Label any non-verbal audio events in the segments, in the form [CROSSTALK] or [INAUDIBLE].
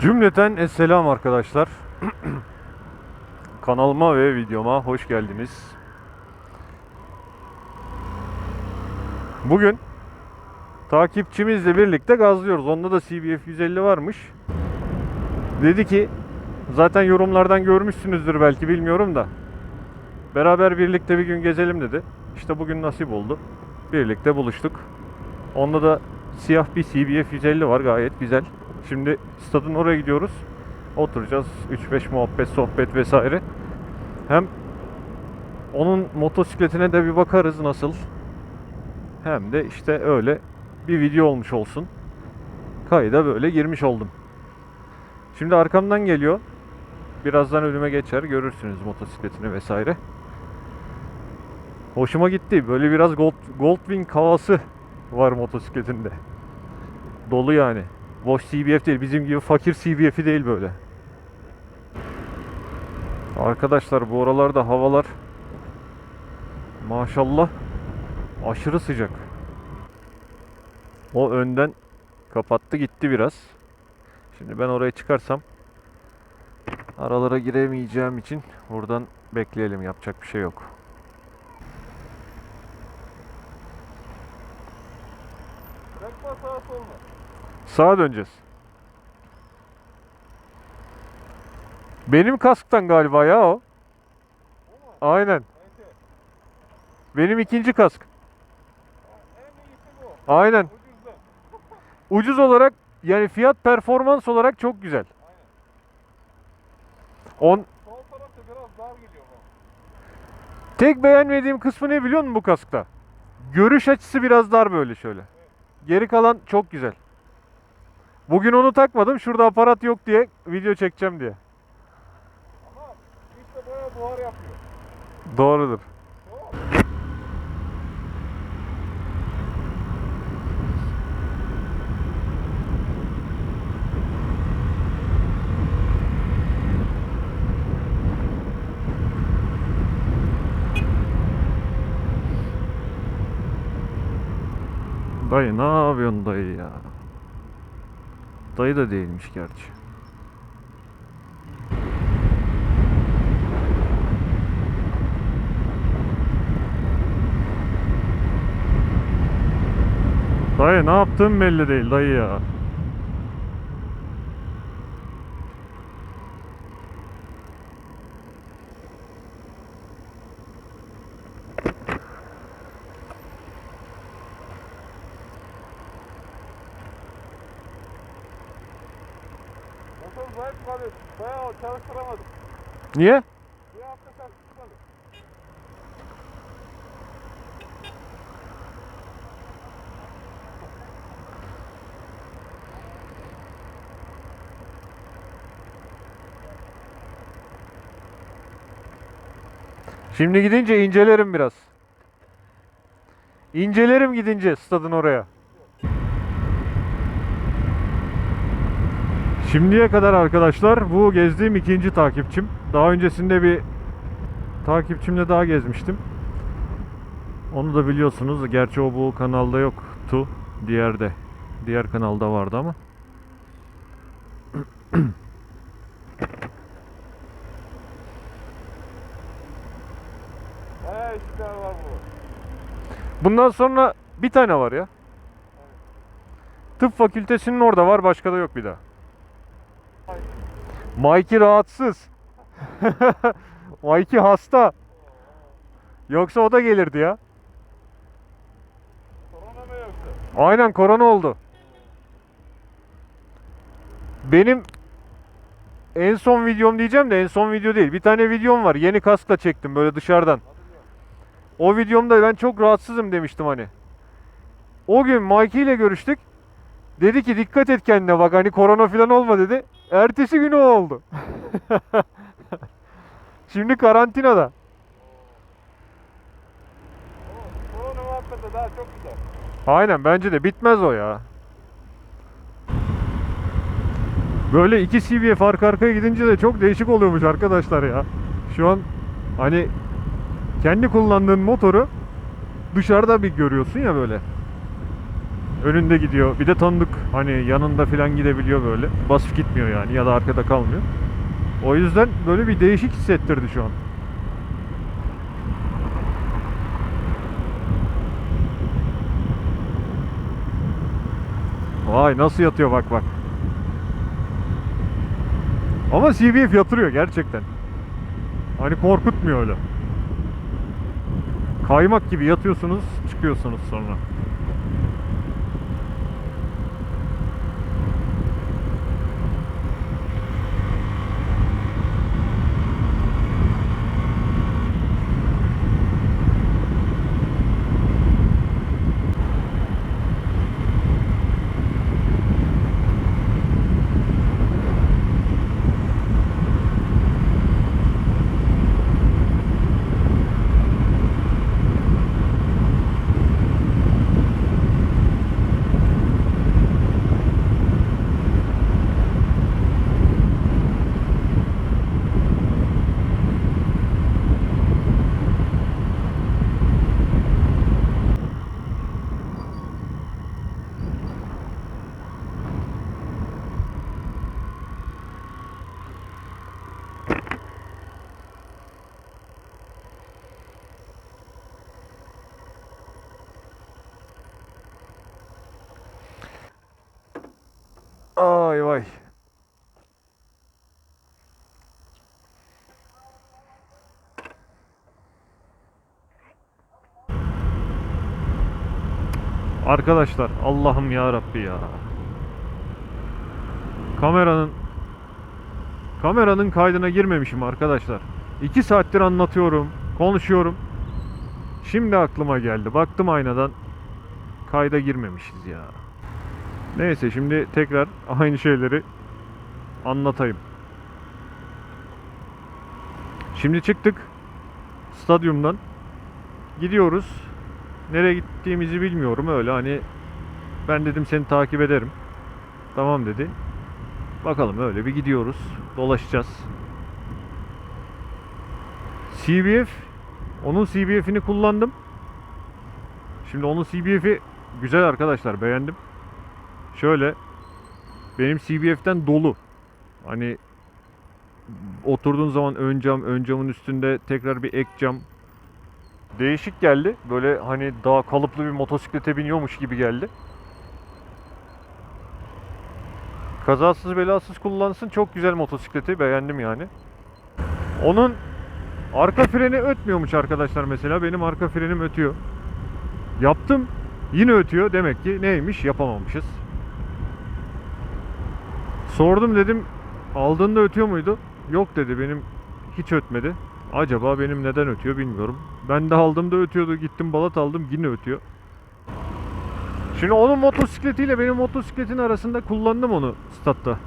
Cümleten Esselam arkadaşlar. [CLEARS THROAT] Kanalıma ve videoma hoş geldiniz. Bugün takipçimizle birlikte gazlıyoruz. Onda da CBF 150 varmış. Dedi ki zaten yorumlardan görmüşsünüzdür belki bilmiyorum da. Beraber birlikte bir gün gezelim dedi. İşte bugün nasip oldu. Birlikte buluştuk. Onda da siyah bir CBF 150 var gayet güzel. Şimdi stadın oraya gidiyoruz. Oturacağız. 3-5 muhabbet, sohbet vesaire. Hem onun motosikletine de bir bakarız nasıl. Hem de işte öyle bir video olmuş olsun. Kayda böyle girmiş oldum. Şimdi arkamdan geliyor. Birazdan önüme geçer. Görürsünüz motosikletini vesaire. Hoşuma gitti. Böyle biraz Gold, Goldwing havası var motosikletinde. Dolu yani. Boş CBF değil. Bizim gibi fakir CBF'i değil böyle. Arkadaşlar bu aralarda havalar maşallah aşırı sıcak. O önden kapattı gitti biraz. Şimdi ben oraya çıkarsam aralara giremeyeceğim için buradan bekleyelim yapacak bir şey yok. Bırakma sağa sol mu? Sağa döneceğiz. Benim kasktan galiba ya o. Aynen. Benim ikinci kask. Aynen. Ucuz olarak yani fiyat performans olarak çok güzel. On tek beğenmediğim kısmı ne biliyor musun bu kaskta? Görüş açısı biraz dar böyle şöyle. Geri kalan çok güzel. Bugün onu takmadım. Şurada aparat yok diye video çekeceğim diye. Ama işte bayağı buhar yapıyor. Doğrudur. Dayı ne yapıyorsun dayı ya? Dayı da değilmiş gerçi. Dayı ne yaptığın belli değil dayı ya. Zayıf kalıyor. Bayağı çalıştıramadım. Niye? Bir hafta çalıştırmadım. Şimdi gidince incelerim biraz. İncelerim gidince stadın oraya. Şimdiye kadar arkadaşlar bu gezdiğim ikinci takipçim. Daha öncesinde bir takipçimle daha gezmiştim. Onu da biliyorsunuz. Gerçi o bu kanalda yoktu. Diğerde. Diğer kanalda vardı ama. [CLEARS THROAT] Bundan sonra bir tane var ya. Tıp fakültesinin orada var, başka da yok bir daha. Mikey rahatsız. [LAUGHS] Mikey hasta. Yoksa o da gelirdi ya. Korona mı yoksa? Aynen korona oldu. Benim en son videom diyeceğim de en son video değil. Bir tane videom var. Yeni kaskla çektim böyle dışarıdan. O videomda ben çok rahatsızım demiştim hani. O gün Mikey ile görüştük. Dedi ki dikkat et kendine bak hani korona falan olma dedi. Ertesi günü o oldu. [LAUGHS] Şimdi karantinada. Korona muhabbeti daha çok güzel. Aynen bence de bitmez o ya. Böyle iki CV'ye arka arkaya gidince de çok değişik oluyormuş arkadaşlar ya. Şu an hani kendi kullandığın motoru dışarıda bir görüyorsun ya böyle. Önünde gidiyor. Bir de tanıdık hani yanında falan gidebiliyor böyle. Basıp gitmiyor yani ya da arkada kalmıyor. O yüzden böyle bir değişik hissettirdi şu an. Vay nasıl yatıyor bak bak. Ama CBF yatırıyor gerçekten. Hani korkutmuyor öyle. Kaymak gibi yatıyorsunuz, çıkıyorsunuz sonra. Ay vay. Arkadaşlar Allah'ım ya Rabbi ya. Kameranın kameranın kaydına girmemişim arkadaşlar. 2 saattir anlatıyorum, konuşuyorum. Şimdi aklıma geldi. Baktım aynadan kayda girmemişiz ya. Neyse şimdi tekrar aynı şeyleri anlatayım. Şimdi çıktık stadyumdan. Gidiyoruz. Nereye gittiğimizi bilmiyorum öyle hani ben dedim seni takip ederim. Tamam dedi. Bakalım öyle bir gidiyoruz. Dolaşacağız. CBF onun CBF'ini kullandım. Şimdi onun CBF'i güzel arkadaşlar beğendim. Şöyle benim CBF'ten dolu. Hani oturduğun zaman ön cam, ön camın üstünde tekrar bir ek cam. Değişik geldi. Böyle hani daha kalıplı bir motosiklete biniyormuş gibi geldi. Kazasız belasız kullansın. Çok güzel motosikleti. Beğendim yani. Onun arka freni ötmüyormuş arkadaşlar mesela. Benim arka frenim ötüyor. Yaptım. Yine ötüyor. Demek ki neymiş? Yapamamışız. Sordum dedim aldığında ötüyor muydu? Yok dedi benim hiç ötmedi. Acaba benim neden ötüyor bilmiyorum. Ben de aldığımda ötüyordu. Gittim balat aldım yine ötüyor. Şimdi onun motosikletiyle benim motosikletin arasında kullandım onu statta.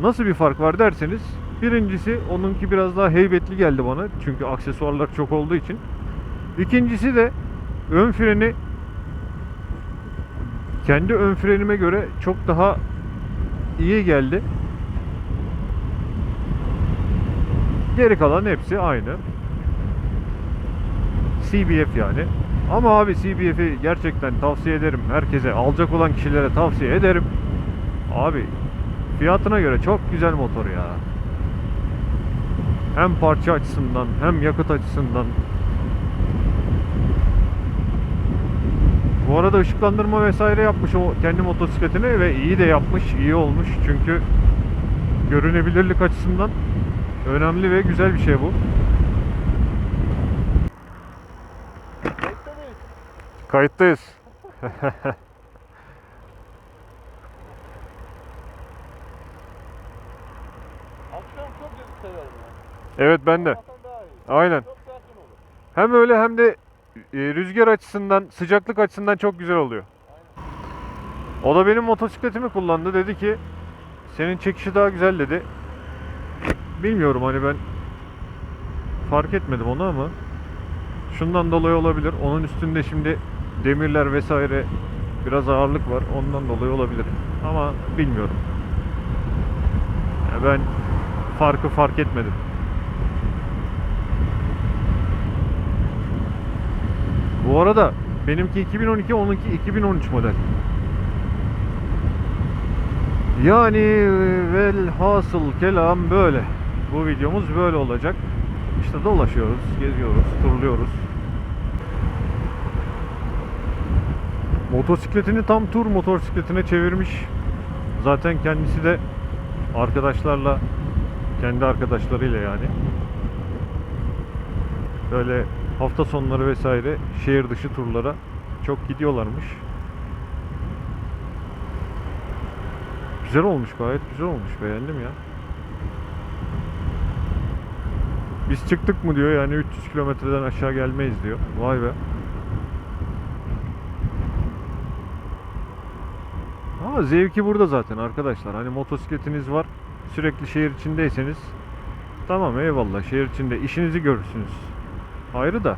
Nasıl bir fark var derseniz birincisi onunki biraz daha heybetli geldi bana. Çünkü aksesuarlar çok olduğu için. İkincisi de ön freni kendi ön frenime göre çok daha iyi geldi. Geri kalan hepsi aynı. CBF yani. Ama abi CBF'i gerçekten tavsiye ederim. Herkese alacak olan kişilere tavsiye ederim. Abi fiyatına göre çok güzel motor ya. Hem parça açısından hem yakıt açısından. Bu arada ışıklandırma vesaire yapmış o kendi motosikletine ve iyi de yapmış, iyi olmuş. Çünkü görünebilirlik açısından önemli ve güzel bir şey bu. Kayıttayız. Evet ben de. Aynen. Hem öyle hem de rüzgar açısından, sıcaklık açısından çok güzel oluyor. O da benim motosikletimi kullandı. Dedi ki senin çekişi daha güzel dedi. Bilmiyorum hani ben fark etmedim onu ama şundan dolayı olabilir. Onun üstünde şimdi demirler vesaire biraz ağırlık var. Ondan dolayı olabilir. Ama bilmiyorum. Ya ben farkı fark etmedim. Bu arada benimki 2012, onunki 2013 model. Yani velhasıl kelam böyle. Bu videomuz böyle olacak. İşte dolaşıyoruz, geziyoruz, turluyoruz. Motosikletini tam tur motosikletine çevirmiş. Zaten kendisi de arkadaşlarla, kendi arkadaşlarıyla yani. Böyle hafta sonları vesaire şehir dışı turlara çok gidiyorlarmış. Güzel olmuş gayet güzel olmuş beğendim ya. Biz çıktık mı diyor yani 300 kilometreden aşağı gelmeyiz diyor. Vay be. Ama zevki burada zaten arkadaşlar. Hani motosikletiniz var. Sürekli şehir içindeyseniz tamam eyvallah şehir içinde işinizi görürsünüz. Ayrı da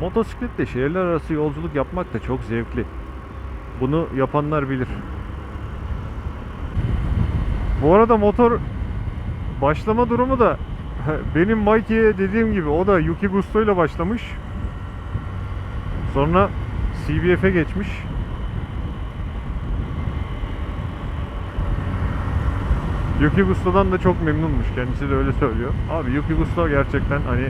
motosikletle şehirler arası yolculuk yapmak da çok zevkli. Bunu yapanlar bilir. Bu arada motor başlama durumu da [LAUGHS] benim Mikey'e dediğim gibi o da Yuki Gusto ile başlamış. Sonra CBF'e geçmiş. Yuki Gusto'dan da çok memnunmuş. Kendisi de öyle söylüyor. Abi Yuki Gusto gerçekten hani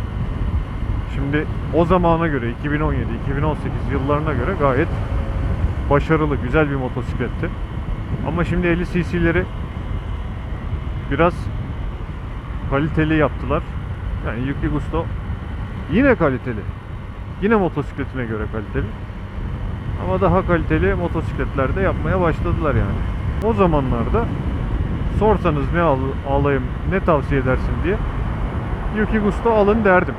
şimdi o zamana göre 2017-2018 yıllarına göre gayet başarılı, güzel bir motosikletti. Ama şimdi 50 cc'leri biraz kaliteli yaptılar. Yani Yuki Gusto yine kaliteli. Yine motosikletine göre kaliteli. Ama daha kaliteli motosikletler de yapmaya başladılar yani. O zamanlarda sorsanız ne al, alayım, ne tavsiye edersin diye Yuki Gusto alın derdim.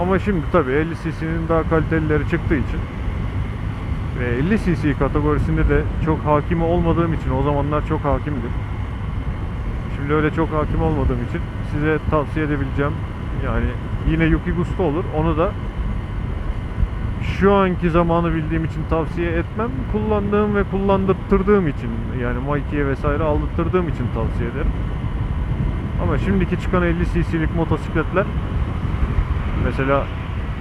Ama şimdi tabii 50 cc'nin daha kalitelileri çıktığı için ve 50 cc kategorisinde de çok hakim olmadığım için o zamanlar çok hakimdim. Şimdi öyle çok hakim olmadığım için size tavsiye edebileceğim yani yine Yuki Gusto olur. Onu da şu anki zamanı bildiğim için tavsiye etmem. Kullandığım ve kullandırttırdığım için yani Mikey'e vesaire aldırttırdığım için tavsiye ederim. Ama şimdiki çıkan 50 cc'lik motosikletler mesela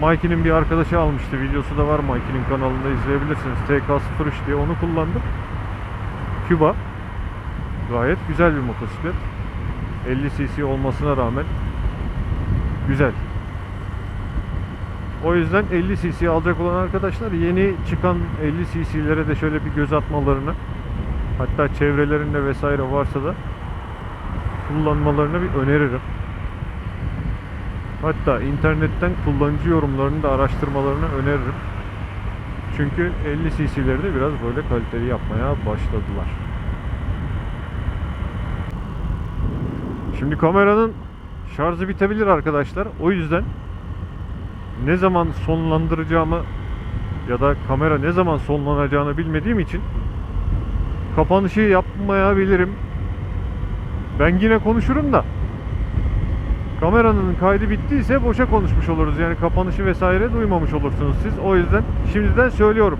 Mikey'nin bir arkadaşı almıştı. Videosu da var Mikey'nin kanalında izleyebilirsiniz. TK03 diye onu kullandım. Küba. Gayet güzel bir motosiklet. 50 cc olmasına rağmen güzel. O yüzden 50 cc alacak olan arkadaşlar yeni çıkan 50 cc'lere de şöyle bir göz atmalarını hatta çevrelerinde vesaire varsa da kullanmalarını bir öneririm. Hatta internetten kullanıcı yorumlarını da araştırmalarını öneririm. Çünkü 50 cc'leri de biraz böyle kaliteli yapmaya başladılar. Şimdi kameranın şarjı bitebilir arkadaşlar. O yüzden ne zaman sonlandıracağımı ya da kamera ne zaman sonlanacağını bilmediğim için kapanışı yapmayabilirim. Ben yine konuşurum da kameranın kaydı bittiyse boşa konuşmuş oluruz. Yani kapanışı vesaire duymamış olursunuz siz. O yüzden şimdiden söylüyorum.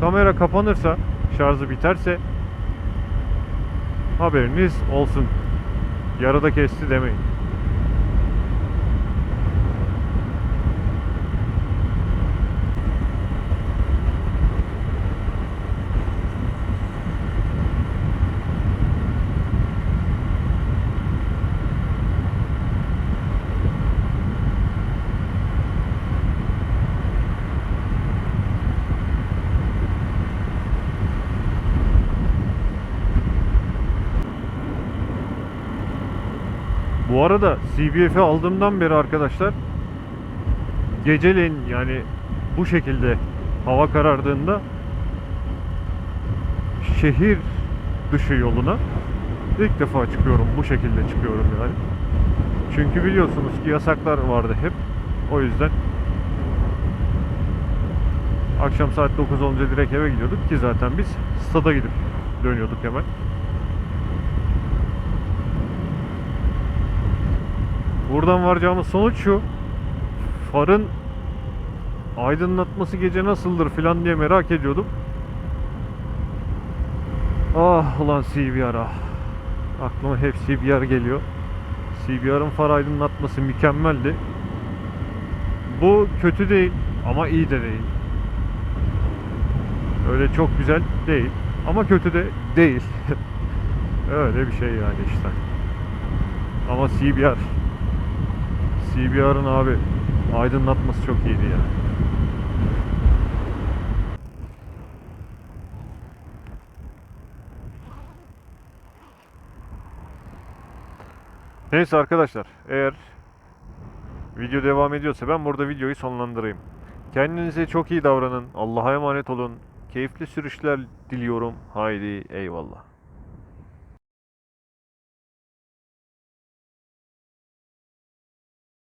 Kamera kapanırsa, şarjı biterse haberiniz olsun. Yarıda kesti demeyin. Arada CBF'i aldığımdan beri arkadaşlar geceleyin yani bu şekilde hava karardığında şehir dışı yoluna ilk defa çıkıyorum. Bu şekilde çıkıyorum yani. Çünkü biliyorsunuz ki yasaklar vardı hep. O yüzden akşam saat 9 olunca direkt eve gidiyorduk ki zaten biz stada gidip dönüyorduk hemen. Buradan varacağımız sonuç şu. Farın aydınlatması gece nasıldır filan diye merak ediyordum. Ah ulan CBR ah. Aklıma hep CBR geliyor. CBR'ın far aydınlatması mükemmeldi. Bu kötü değil ama iyi de değil. Öyle çok güzel değil. Ama kötü de değil. [LAUGHS] Öyle bir şey yani işte. Ama CBR. CBR'ın abi aydınlatması çok iyiydi ya. Neyse arkadaşlar eğer video devam ediyorsa ben burada videoyu sonlandırayım. Kendinize çok iyi davranın. Allah'a emanet olun. Keyifli sürüşler diliyorum. Haydi eyvallah.